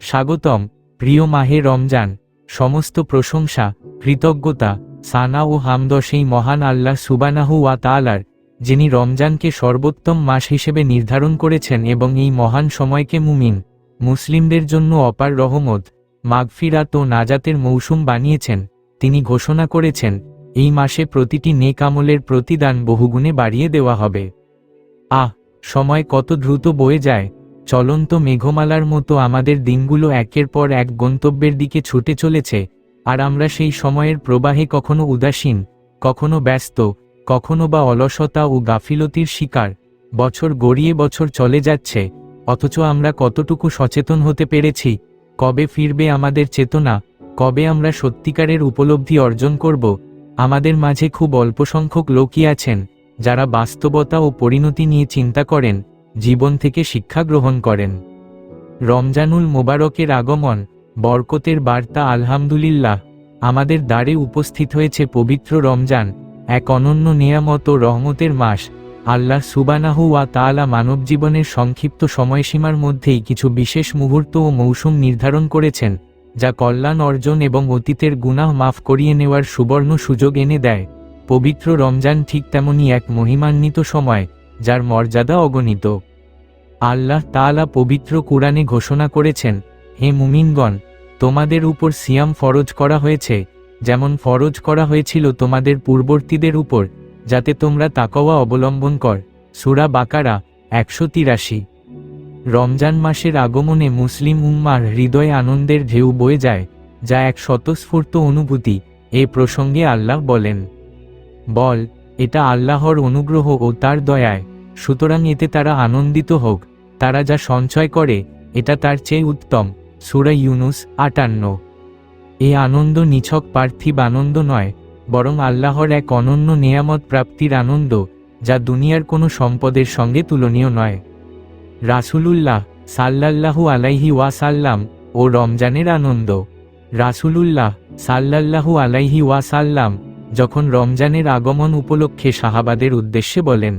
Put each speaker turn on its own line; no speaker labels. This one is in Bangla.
স্বাগতম, প্রিয় মাহে রমজান। সমস্ত প্রশংসা, কৃতজ্ঞতা, সানা ও হামদ সেই মহান আল্লাহ সুবানাহু ওয়া তাআলার, যিনি রমজানকে সর্বোত্তম মাস হিসেবে নির্ধারণ করেছেন এবং এই মহান সময়কে মুমিন, মুসলিমদের জন্য অপার রহমত, মাগফিরাত ও নাজাতের মৌসুম বানিয়েছেন। তিনি ঘোষণা করেছেন, এই মাসে প্রতিটি নেক আমলের প্রতিদান বহুগুণে বাড়িয়ে দেওয়া হবে। আহ, সময় কত দ্রুত বয়ে যায়। চলন্ত মেঘমালার মতো আমাদের দিনগুলো একের পর এক গন্তব্যের দিকে ছুটে চলেছে, আর আমরা সেই সময়ের প্রবাহে কখনো উদাসীন, কখনো ব্যস্ত, কখনো বা অলসতা ও গাফিলতির শিকার। বছর গড়িয়ে বছর চলে যাচ্ছে, অথচ আমরা কতটুকু সচেতন হতে পেরেছি, কবে ফিরবে আমাদের চেতনা, কবে আমরা সত্যিকারের উপলব্ধি অর্জন করব, আমাদের মাঝে খুব অল্প সংখ্যক লোকই আছেন, যারা বাস্তবতা ও পরিণতি নিয়ে চিন্তা করেন জীবন থেকে শিক্ষা গ্রহণ করেন। রমজানুল মোবারকের আগমন, বরকতের বার্তা আলহামদুলিল্লাহ, আমাদের দ্বারে উপস্থিত হয়েছে পবিত্র রমজান, এক অনন্য নিয়ামত ও রহমতের মাস। আল্লাহ সুবানাহু ওয়া তাআলা মানব জীবনের সংক্ষিপ্ত সময়সীমার মধ্যেই কিছু বিশেষ মুহূর্ত ও মৌসুম নির্ধারণ করেছেন, যা কল্যাণ অর্জন এবং অতীতের গুনাহ মাফ করিয়ে নেওয়ার সুবর্ণ সুযোগ এনে দেয়। পবিত্র রমজান ঠিক তেমনই এক মহিমান্বিত সময়, যার মর্যাদা অগণিত। আল্লাহ তাআলা পবিত্র কুরআনে ঘোষণা করেছেন, হে মুমিনগণ, তোমাদের উপর সিয়াম ফরজ করা হয়েছে, যেমন ফরজ করা হয়েছিল তোমাদের পূর্ববর্তীদের উপর, যাতে তোমরা তাকওয়া অবলম্বন কর। সুরা বাকারা, একশো তিরাশি। রমজান মাসের আগমনে মুসলিম উম্মার হৃদয়ে আনন্দের ঢেউ বয়ে যায়, যা এক স্বতঃস্ফূর্ত অনুভূতি, এ প্রসঙ্গে আল্লাহ বলেন, বল, এটা আল্লাহর অনুগ্রহ ও তার দয়ায়। সুতরাং এতে তারা আনন্দিত হোক। তারা যা সঞ্চয় করে, এটা তার চেয়ে উত্তম। সুরা ইউনুস আটান্ন। এ আনন্দ নিছক পার্থিব আনন্দ নয়, বরং আল্লাহর এক অনন্য নেয়ামত প্রাপ্তির আনন্দ, যা দুনিয়ার কোনো সম্পদের সঙ্গে তুলনীয় নয়। রাসূলুল্লাহ সাল্লাল্লাহু আলাইহি ওয়াসাল্লাম ও রমজানের আনন্দ। রাসূলুল্লাহ সাল্লাল্লাহু আলাইহি ওয়াসাল্লাম যখন রমজানের আগমন উপলক্ষে সাহাবাদের উদ্দেশ্যে বলেন